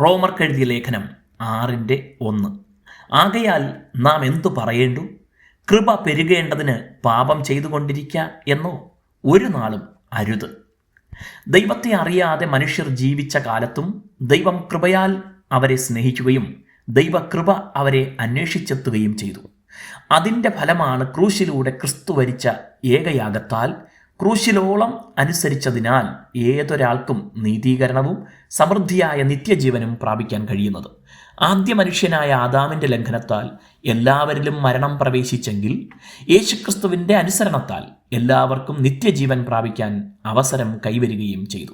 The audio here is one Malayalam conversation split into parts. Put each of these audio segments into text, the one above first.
റോമർക്ക് എഴുതിയ ലേഖനം ആറിന്റെ ഒന്ന്. ആകയാൽ നാം എന്തു പറയേണ്ടു? കൃപ പെരുകേണ്ടതിന് പാപം ചെയ്തുകൊണ്ടിരിക്കുക എന്നോ ഒരു നാളും അരുത്. ദൈവത്തെ അറിയാതെ മനുഷ്യർ ജീവിച്ച കാലത്തും ദൈവം കൃപയാൽ അവരെ സ്നേഹിക്കുകയും ദൈവകൃപ അവരെ അന്വേഷിച്ചെത്തുകയും ചെയ്തു. അതിന്റെ ഫലമാണ് ക്രൂശിലൂടെ ക്രിസ്തു വരിച്ച ഏകയാഗത്താൽ ക്രൂശിലോളം അനുസരിച്ചതിനാൽ ഏതൊരാൾക്കും നീതീകരണവും സമൃദ്ധിയായ നിത്യജീവനും പ്രാപിക്കാൻ കഴിയുന്നത്. ആദ്യ മനുഷ്യനായ ആദാമിന്റെ ലംഘനത്താൽ എല്ലാവരിലും മരണം പ്രവേശിച്ചെങ്കിൽ യേശുക്രിസ്തുവിന്റെ അനുസരണത്താൽ എല്ലാവർക്കും നിത്യജീവൻ പ്രാപിക്കാൻ അവസരം കൈവരികയും ചെയ്തു.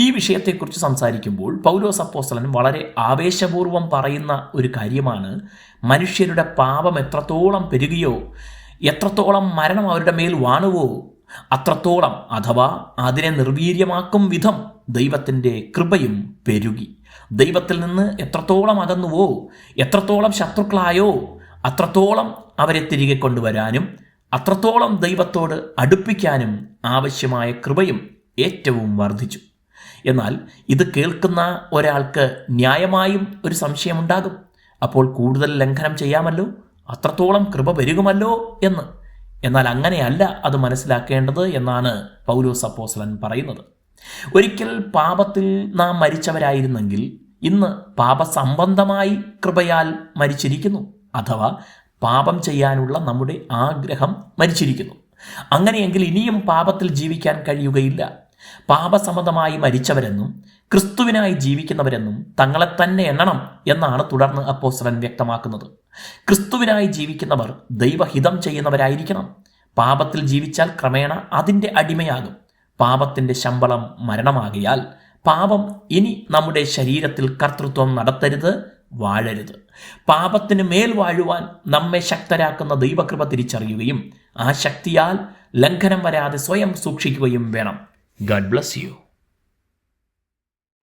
ഈ വിഷയത്തെക്കുറിച്ച് സംസാരിക്കുമ്പോൾ പൗലോസ് അപ്പോസ്തലൻ വളരെ ആവേശപൂർവം പറയുന്ന ഒരു കാര്യമാണ് മനുഷ്യരുടെ പാപം എത്രത്തോളം പെരുകയോ എത്രത്തോളം മരണം അവരുടെ മേൽ വാണുവോ അത്രത്തോളം അഥവാ അതിനെ നിർവീര്യമാക്കും വിധം ദൈവത്തിന്റെ കൃപയും പെരുകി. ദൈവത്തിൽ നിന്ന് എത്രത്തോളം അകന്നുവോ എത്രത്തോളം ശത്രുക്കളായോ അത്രത്തോളം അവരെ തിരികെ കൊണ്ടുവരാനും അത്രത്തോളം ദൈവത്തോട് അടുപ്പിക്കാനും ആവശ്യമായ കൃപയും ഏറ്റവും വർദ്ധിച്ചു. എന്നാൽ ഇത് കേൾക്കുന്ന ഒരാൾക്ക് ന്യായമായും ഒരു സംശയമുണ്ടാകും. അപ്പോൾ കൂടുതൽ ലംഘനം ചെയ്യാമല്ലോ? അത്രത്തോളം കൃപ പെരുകുമല്ലോ എന്ന്. എന്നാൽ അങ്ങനെയല്ല അത് മനസ്സിലാക്കേണ്ടത് എന്നാണ് പൗലോസ് അപ്പോസ്ലൻ പറയുന്നത്. ഒരിക്കൽ പാപത്തിൽ നാം മരിച്ചവരായിരുന്നെങ്കിൽ ഇന്ന് പാപസംബന്ധമായി കൃപയാൽ മരിച്ചിരിക്കുന്നു അഥവാ പാപം ചെയ്യാനുള്ള നമ്മുടെ ആഗ്രഹം മരിച്ചിരിക്കുന്നു. അങ്ങനെയെങ്കിൽ ഇനിയും പാപത്തിൽ ജീവിക്കാൻ കഴിയുകയില്ല. പാപസമ്മതമായി മരിച്ചവരെന്നും ക്രിസ്തുവിനായി ജീവിക്കുന്നവരെന്നും തങ്ങളെ തന്നെ എണ്ണണം എന്നാണ് തുടർന്ന് അപ്പോസ്തലൻ വ്യക്തമാക്കുന്നത്. ക്രിസ്തുവിനായി ജീവിക്കുന്നവർ ദൈവഹിതം ചെയ്യുന്നവരായിരിക്കണം. പാപത്തിൽ ജീവിച്ചാൽ ക്രമേണ അതിന്റെ അടിമയാകും. പാപത്തിന്റെ ശമ്പളം മരണമാകിയാൽ പാപം ഇനി നമ്മുടെ ശരീരത്തിൽ കർത്തൃത്വം നടത്തരുത് വാഴരുത്. പാപത്തിന് മേൽ വാഴുവാൻ നമ്മെ ശക്തരാക്കുന്ന ദൈവകൃപ തിരിച്ചറിയുകയും ആ ശക്തിയാൽ ലംഘനം വരാതെ സ്വയം സൂക്ഷിക്കുകയും വേണം. Garh bless you